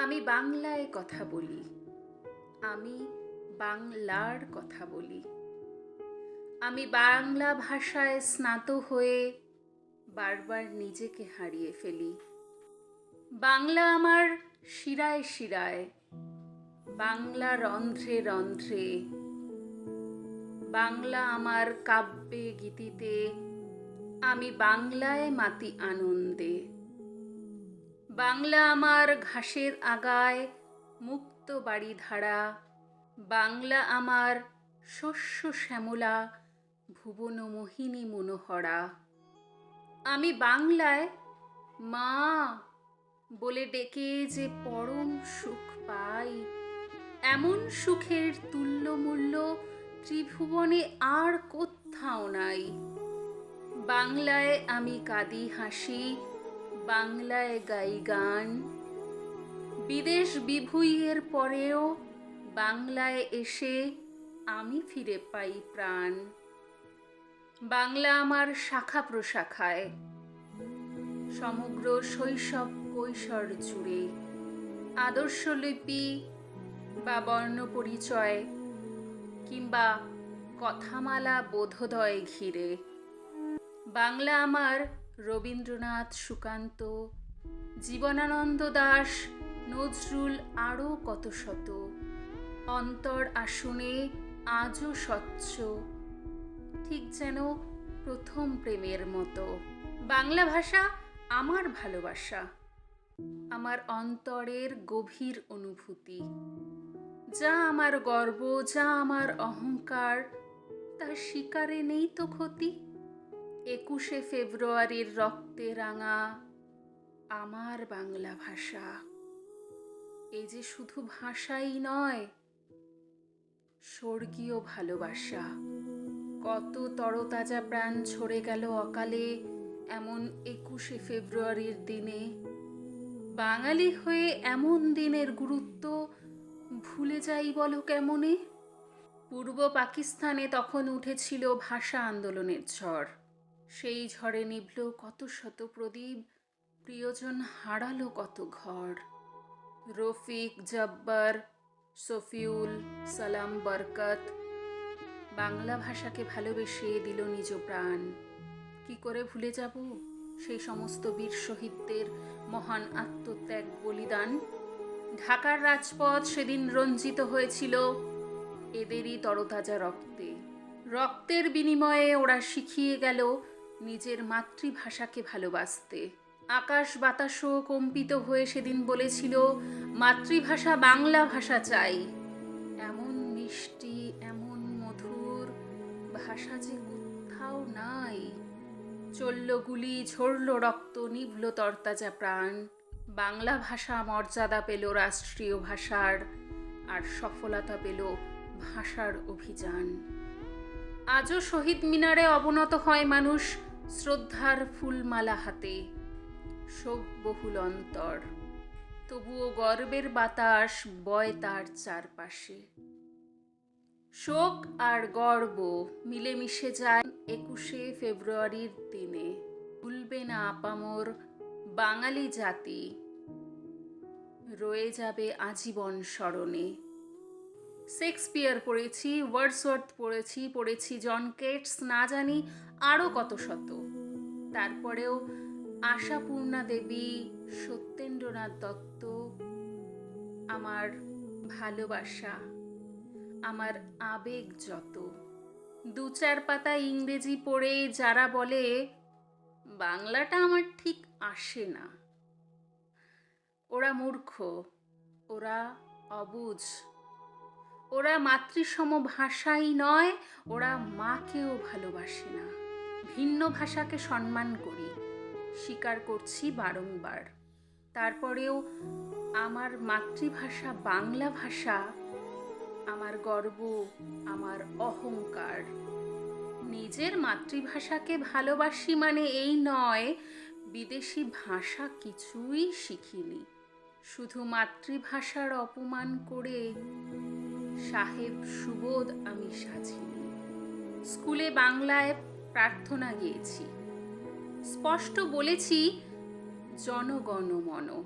আমি বাংলায় কথা বলি। আমি বাংলার কথা বলি। আমি বাংলা ভাষায় স্নাত হয়ে বারবার নিজেকে হারিয়ে ফেলি। বাংলা আমার শিরায় শিরায়, বাংলা রন্ধ্রে রন্ধ্রে, বাংলা আমার কাব্যে গীতিতে, আমি বাংলায় মাতি আনন্দে। বাংলা আমার ঘাসের আগায়, মুক্ত বাড়ি ধারা। বাংলা আমার শস্য শ্যামলা, ভুবন মোহিনী মনোহরা। আমি বাংলায় মা বলে ডেকে যে পরম সুখ পাই, এমন সুখের তুল্যমূল্য ত্রিভুবনে আর কোথাও নাই। বাংলায় আমি কাঁদি হাসি বাংলায় গাই গান। বিদেশ বিভুইয়ের পরেও বাংলায় এসে আমি ফিরে পাই প্রাণ। বাংলা আমার শাখা প্রশাখায়। সমগ্র শৈশব কৈশোর জুড়ে আদর্শলিপি বা বর্ণ পরিচয় কিংবা কথামালা বোধোদয় ঘিরে। বাংলা আমার রবীন্দ্রনাথ সুকান্ত, জীবনানন্দ দাস, নজরুল আরও কত শত। অন্তর আসনে আজও স্বচ্ছ, ঠিক যেন প্রথম প্রেমের মতো। বাংলা ভাষা আমার ভালোবাসা, আমার অন্তরের গভীর অনুভূতি। যা আমার গর্ব, যা আমার অহংকার, তার শিকারে নেই তো ক্ষতি। একুশে ফেব্রুয়ারির রক্তে রাঙা আমার বাংলা ভাষা। এই যে শুধু ভাষাই নয়, স্বর্গীয় ভালোবাসা। কত তরতাজা প্রাণ ঝরে গেল অকালে এমন একুশে ফেব্রুয়ারির দিনে। বাঙালি হয়ে এমন দিনের গুরুত্ব ভুলে যাই বলো কেমনে? পূর্ব পাকিস্তানে তখন উঠেছিল ভাষা আন্দোলনের ঝড়। সেই ঝড়ে নিভল কত শত প্রদীপ, প্রিয়জন হারালো কত ঘর। রফিক, জব্বার, সফিউল, সালাম, বরকত, বাংলা ভাষাকে ভালোবেসে দিল নিজ প্রাণ। কি করে ভুলে যাব সেই সমস্ত বীর শহীদদের মহান আত্মত্যাগ বলিদান? ঢাকার রাজপথ সেদিন রঞ্জিত হয়েছিল এদেরই তরতাজা রক্তে। রক্তের বিনিময়ে ওরা শিখিয়ে গেল নিজের মাতৃভাষাকে ভালোবাসতে। আকাশ বাতাসও কম্পিত হয়ে সেদিন বলেছিল, মাতৃভাষা বাংলা ভাষা চাই। এমন মিষ্টি, এমন মধুর ভাষা যে কোথাও নাই। চলল গুলি, ঝরল রক্ত, নিভল তরতাজা প্রাণ। বাংলা ভাষা মর্যাদা পেল রাষ্ট্রীয় ভাষার, আর সফলতা পেল ভাষার অভিযান। আজও শহীদ মিনারে অবনত হয় মানুষ শ্রদ্ধার ফুলমালা হাতে, শোক বহুল অন্তর। তবুও গর্বের বাতাস বয় তার চারপাশে। শোক আর গর্ব মিলেমিশে যায় একুশে ফেব্রুয়ারির দিনে। ভুলবে না আপামর বাঙালি জাতি, রয়ে যাবে আজীবন স্মরণে। শেক্সপিয়ার পড়েছি, ওয়ার্ডসওয়ার্থ পড়েছি পড়েছি জন কেটস, না জানি আরও কত শত। তারপরেও আশাপূর্ণা দেবী, সত্যেন্দ্রনাথ দত্ত, আমার ভালোবাসা, আমার আবেগ যত। দু চার পাতা ইংরেজি পড়ে যারা বলে, বাংলাটা আমার ঠিক আসে না। ওরা মূর্খ, ওরা অবুঝ। ওরা মাতৃসম ভাষাই নয়, ওরা মাকেও ভালোবাসে না। ভিন্ন ভাষাকে সম্মান করি, স্বীকার করছি বারংবার। তারপরেও আমার মাতৃভাষা বাংলা ভাষা, আমার গর্ব, আমার অহংকার। নিজের মাতৃভাষাকে ভালোবাসি মানে এই নয়, বিদেশি ভাষা কিছুই শিখিনি। শুধু মাতৃভাষার অপমান করে সাহেব সুবোধ আমি সাজিনি স্কুলে বাংলায় প্রার্থনা গিয়েছি। স্পষ্ট বলেছি জনগণমন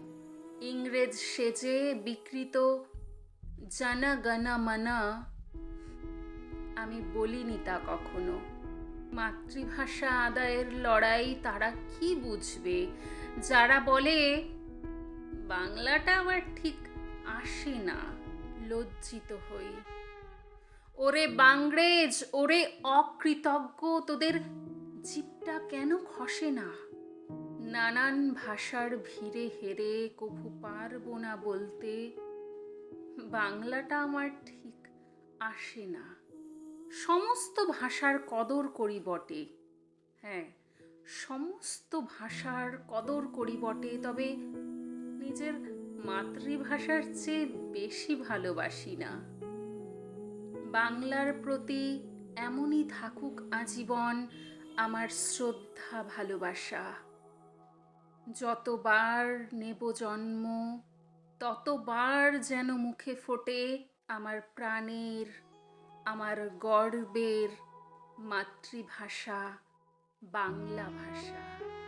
ইংরেজ সেজে বিকৃত জনগণ মনা আমি বলিনি তা কখনো। মাতৃভাষা আদায়ের লড়াই তারা কি বুঝবে? যারা বলে, বাংলাটা আমার ঠিক আসে না। লজ্জিত হই। ওরে বাংরেজ, ওরে অকৃতজ্ঞ, তোদের জিপটা কেন খসে না? নানান ভাষার ভিড়ে হেরে কভু পারব না বলতে। বাংলাটা আমার ঠিক আসে না। সমস্ত ভাষার কদর করি বটে। হ্যাঁ সমস্ত ভাষার কদর করি বটে, তবে নিজের মাতৃভাষার চেয়ে বেশি ভালোবাসি না। বাংলার প্রতি এমনই থাকুক আজীবন আমার শ্রদ্ধা ভালোবাসা। যতবার নেব জন্ম, ততবার যেন মুখে ফোটে আমার প্রাণের, আমার গর্বের মাতৃভাষা, বাংলা ভাষা।